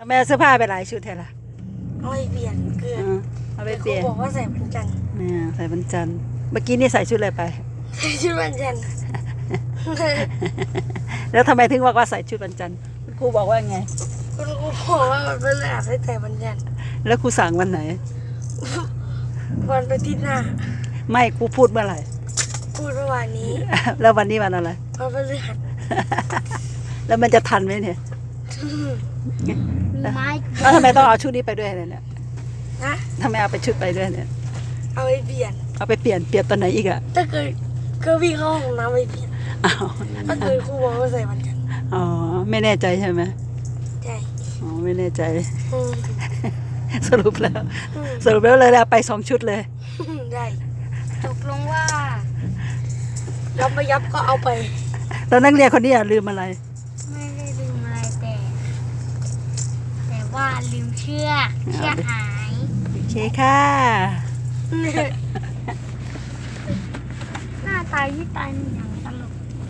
ทำไมเอาเสื้อผ้าไปหลายชุดแท้ล่ะเอาไปเปลี่ยนเกลือเออเอาไปเปลี่ยนขาบอกว่าใส่วันจันทร์เนี่ยใส่วันจันทร์เมื่อกี้นี่ใส่ชุดอะไรไป ใส่ชุดวันจันทร์ แล้วทำไมถึงบอกว่าใส่ชุดวันจันทร์คุณครูบอกว่าไง คุณครูบอกว่ามันเป็นอาให้ใส่วันจันทร์แล้วครูสั่งวันไหน วันอาทิตย์หน้าไม่ครูพูดเมื่อไหร่ พูดเมื่อวานนี้ แล้ววันนี้วันอะไรวันพฤหัสแล้วมันจะทันไหมเนี่ย ไม้แล้วทำไมต้องเอาชุดนี้ไปด้วยเนี่ยนะทำไมเอาไปชุดไปด้วยเนี่ย เอาไปเปลี่ยน เอาไปเปลี่ยนเปลี่ยนตอนไหนอีกอะถ้าเกิดก็วิ่งเข้าห้องน้ำไปเปลี่ยนอ้าวถ้าเกิดครูบอกว่าใส่วันจันทร์อ๋อไม่แน่ใจใช่ไหมใช่อ๋อไม่แน่ใจอืมสรุปแล้วอืมสรุปแล้วเลยเอาไปสองชุดเลยได้ตกลงว่ายับไม่ยับก็เอาไปแล้วนักเรียนคนนี้อย่าลืมอะไร ไม่ได้ลืมอะไรแต่แต่ ว่าลืมเชือกเชือกหายโอเคค่ะ หน้าตาที่ตายอย่างตลก